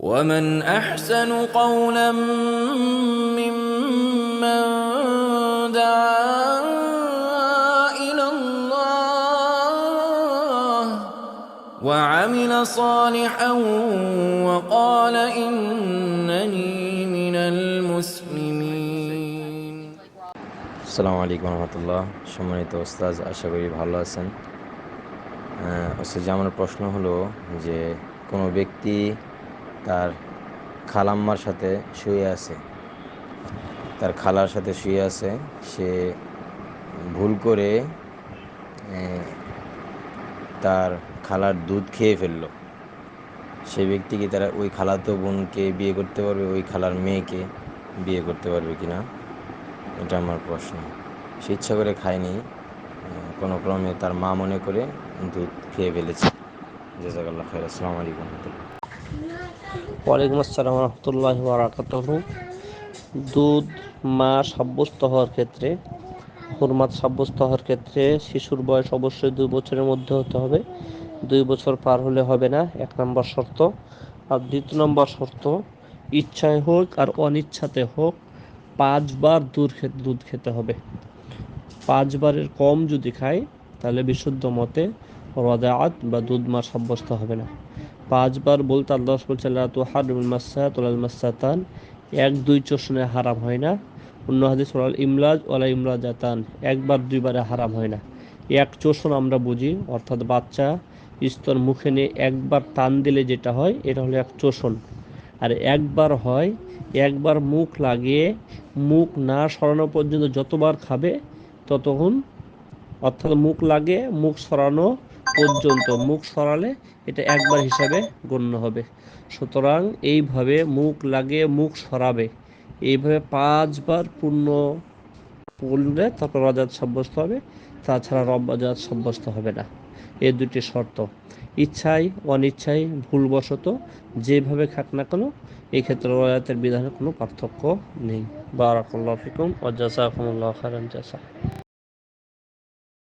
ومن احسن قولا ممن دعا الى الله وعمل صالحا وقال انني من المسلمين আসসালামু আলাইকুম রহমতুল্লাহ সম্মানিত ওস্তাজ আশা করি ভালো আছেন আহ, ওস্তাদ যে আমার প্রশ্ন হলো যে কোনো ব্যক্তি তার খালাম্মার সাথে শুয়ে আছে। তার খালার সাথে শুয়ে আছে। সে ভুল করে তার খালার দুধ খেয়ে ফেলল। সেই ব্যক্তি কি তারা ওই খালাতো বোনকে বিয়ে করতে পারবে, ওই খালার মেয়েকে বিয়ে করতে পারবে কি না? এটা আমার প্রশ্ন। সে ইচ্ছা করে খায়নি কোনো ক্রমে তার মা মনে করে দুধ খেয়ে ফেলেছে। জাজাকাল্লাহ খাই আসসালামু আলাইকুম। ওয়ালাইকুম আসসালাম রহমতুল্লাহ বারাকাতুহু। দুধ মা সাব্যস্ত হওয়ার ক্ষেত্রে, হুরমাত সাব্যস্ত হওয়ার ক্ষেত্রে শিশুর বয়স অবশ্যই দুই বছরের মধ্যে হতে হবে। দুই বছর পার হলে হবে না, এক নম্বর শর্ত। আর দ্বিতীয় নম্বর শর্ত, ইচ্ছায় হোক আর অনিচ্ছাতে হোক, পাঁচবার দুধ দুধ খেতে হবে। পাঁচবারের কম যদি খায়, তাহলে বিশুদ্ধ মতে রদাআত বা দুধ মা সাব্যস্ত হবে না। পাঁচবার বলতে আল্লাহ বলছে লা তু হারুল মাসাত ওলাল মাসাতান। এক, দুই চোষণে হারাম হয় না। অন্য হাদিস ওলাল ইমলাজ ওলা ইমলাজাতান একবার, দুইবারে হারাম হয় না। এক চোষণ আমরা বুঝি, অর্থাৎ বাচ্চা স্তর মুখে নিয়ে একবার টান দিলে যেটা হয়, এটা হলো এক চোষণ। আর একবার হয়, একবার মুখ লাগিয়ে মুখ না সরানো পর্যন্ত যতবার খাবে ততক্ষণ, অর্থাৎ মুখ লাগে মুখ সরানো পর্যন্ত মুখ সরালে এটা একবার হিসাবে গণ্য হবে। সুতরাং এইভাবে মুখ লাগে, মুখ সরাবে। এইভাবে পাঁচবার পূর্ণ পড়লে তারপর রজাত সাব্যস্ত হবে। তাছাড়া রব্বাজাত সাব্যস্ত হবে না। এই দুটি শর্ত। ইচ্ছায় অনিচ্ছায় ভুলবশত যেভাবে খাক না কেন এই ক্ষেত্রে রয়াতের বিধানের কোনো পার্থক্য নেই। বারাকুল্লাহ ফিকুম অজাসাকুমুল্লাহ খারান জাসা